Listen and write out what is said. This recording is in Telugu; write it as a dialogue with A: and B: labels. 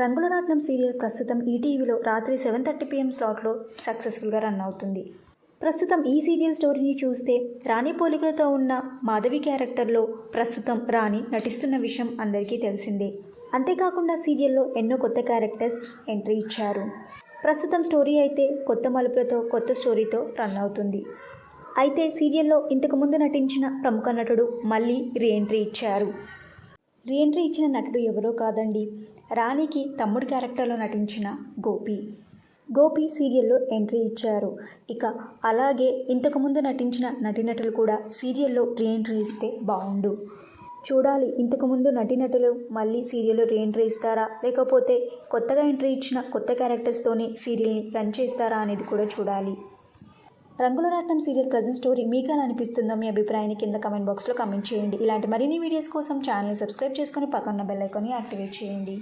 A: రంగుల రాట్నం సీరియల్ ప్రస్తుతం ఈటీవీలో రాత్రి సెవెన్ థర్టీ పిఎం స్లాట్లో సక్సెస్ఫుల్గా రన్ అవుతుంది. ప్రస్తుతం ఈ సీరియల్ స్టోరీని చూస్తే రాణి పోలికలతో ఉన్న మాధవి క్యారెక్టర్లో ప్రస్తుతం రాణి నటిస్తున్న విషయం అందరికీ తెలిసిందే. అంతేకాకుండా సీరియల్లో ఎన్నో కొత్త క్యారెక్టర్స్ ఎంట్రీ ఇచ్చారు. ప్రస్తుతం స్టోరీ అయితే కొత్త మలుపులతో కొత్త స్టోరీతో రన్ అవుతుంది. అయితే సీరియల్లో ఇంతకుముందు నటించిన ప్రముఖ నటుడు మళ్ళీ రీఎంట్రీ ఇచ్చారు. రీఎంట్రీ ఇచ్చిన నటుడు ఎవరో కాదండి. రాణికి తమ్ముడు క్యారెక్టర్లో నటించిన గోపి. గోపి సీరియల్లో ఎంట్రీ ఇచ్చారు. ఇక అలాగే ఇంతకుముందు నటించిన నటీనటులు కూడా సీరియల్లో రీఎంట్రీ ఇస్తే బాగుండు. చూడాలి ఇంతకుముందు నటీనటులు మళ్ళీ సీరియల్లో రీఎంట్రీ ఇస్తారా? లేకపోతే కొత్తగా ఎంట్రీ ఇచ్చిన కొత్త క్యారెక్టర్స్తోనే సీరియల్ని రన్ చేస్తారా అనేది కూడా చూడాలి. రంగుల రాట్నం సీరియల్ ప్రజెంట్ స్టోరీ మీకు ఎలా అనిపిస్తుందో మీ అభిప్రాయాన్ని కింద కమెంట్ బాక్స్లో కమెంట్ చేయండి. ఇలాంటి మరిన్ని వీడియోస్ కోసం ఛానల్ని సబ్స్క్రైబ్ చేసుకొని పక్కన బెల్ ఐకాన్ని యాక్టివేట్ చేయండి.